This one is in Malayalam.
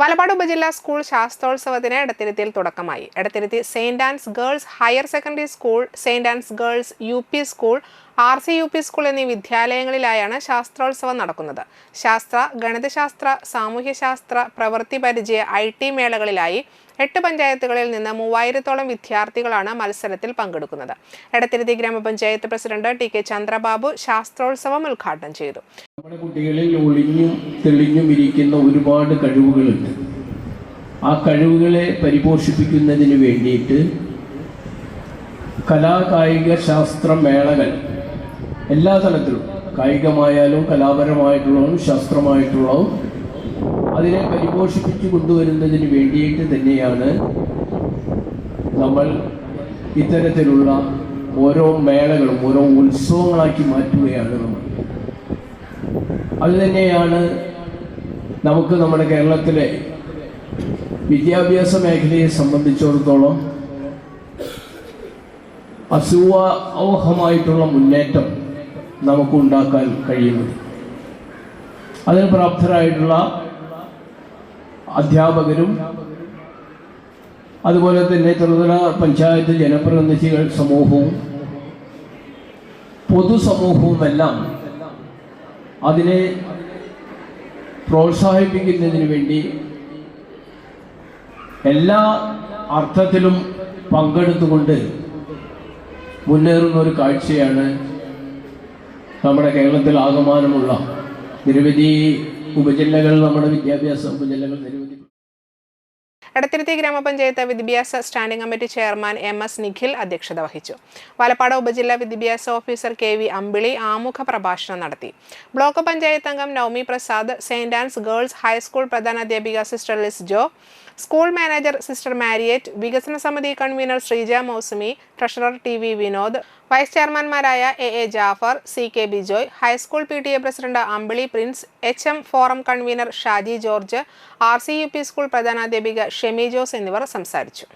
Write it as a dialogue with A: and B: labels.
A: വലപ്പാട് ഉപജില്ലാ സ്കൂൾ ശാസ്ത്രോത്സവത്തിന് എടത്തിരുത്തിയിൽ തുടക്കമായി. Edathiruthi saint Ann's girls higher secondary school saint Ann's girls U P school R C U P school എന്നീ വിദ്യാലയങ്ങളിലായാണ് ശാസ്ത്രോത്സവം നടക്കുന്നത്. ശാസ്ത്ര ഗണിതശാസ്ത്ര സാമൂഹ്യശാസ്ത്ര പ്രവൃത്തി പരിചയ ഐ ടി മേളകളിലായി എട്ട് പഞ്ചായത്തുകളിൽ നിന്ന് മൂവായിരത്തോളം വിദ്യാർത്ഥികളാണ് മത്സരത്തിൽ പങ്കെടുക്കുന്നത്. എടത്തിരുത്തി ഗ്രാമപഞ്ചായത്ത് പ്രസിഡന്റ് ടി കെ ചന്ദ്രബാബു ശാസ്ത്രോത്സവം ഉദ്ഘാടനം ചെയ്തു.
B: നമ്മുടെ കുട്ടികളിൽ ഒളിഞ്ഞും തെളിഞ്ഞും ഇരിക്കുന്ന ഒരുപാട് കഴിവുകളുണ്ട്. ആ കഴിവുകളെ പരിപോഷിപ്പിക്കുന്നതിന് വേണ്ടിയിട്ട് കലാകായിക ശാസ്ത്ര മേളകൾ എല്ലാ തലത്തിലും കായികമായാലും കലാപരമായിട്ടുള്ളതും ശാസ്ത്രമായിട്ടുള്ളതും അതിനെ പരിപോഷിപ്പിച്ചു കൊണ്ടുവരുന്നതിന് വേണ്ടിയിട്ട് തന്നെയാണ് നമ്മൾ ഇത്തരത്തിലുള്ള ഓരോ മേളകളും ഓരോ ഉത്സവങ്ങളാക്കി മാറ്റുകയാണ് നമ്മൾ. അത് തന്നെയാണ് നമുക്ക് നമ്മുടെ കേരളത്തിലെ വിദ്യാഭ്യാസ മേഖലയെ സംബന്ധിച്ചിടത്തോളം അസുവാഹമായിട്ടുള്ള മുന്നേറ്റം നമുക്ക് ഉണ്ടാക്കാൻ കഴിയുന്നത്. അതിന് പ്രാപ്തരായിട്ടുള്ള അധ്യാപകരും അതുപോലെ തന്നെ ത്രിതല പഞ്ചായത്ത് ജനപ്രതിനിധികൾ സമൂഹവും പൊതുസമൂഹവുമെല്ലാം അതിനെ പ്രോത്സാഹിപ്പിക്കുന്നതിന് വേണ്ടി എല്ലാ അർത്ഥത്തിലും പങ്കെടുത്തുകൊണ്ട് മുന്നേറുന്ന ഒരു കാഴ്ചയാണ് നമ്മുടെ കേരളത്തിൽ ആകമാനമുള്ള നിരവധി ഉപജില്ലകൾ നമ്മുടെ വിദ്യാഭ്യാസ ഉപജില്ലകൾ നിരവധി
A: എടത്തിരുത്തി ഗ്രാമപഞ്ചായത്ത് വിദ്യാഭ്യാസ standing committee chairman M S Nikhil അധ്യക്ഷത വഹിച്ചു. വാലപ്പാട് ഉപജില്ലാ വിദ്യാഭ്യാസ ഓഫീസർ കെ വി അമ്പിളി ആമുഖ പ്രഭാഷണം നടത്തി. ബ്ലോക്ക് പഞ്ചായത്ത് അംഗം Navami Prasad saint Ann's girls high school പ്രധാനാധ്യാപിക sister Liz Jo school manager sister Mariette വികസന സമിതി convener Sreeja Mousumi treasurer T V Vinod vice ചെയർമാൻമാരായ A A Jafar C K Bijoy high school P T A president Ambili Prince H M forum convener Shaji George R C U P school പ്രധാനാധ്യാപിക Shemi Jose എന്നിവർ സംസാരിച്ചു.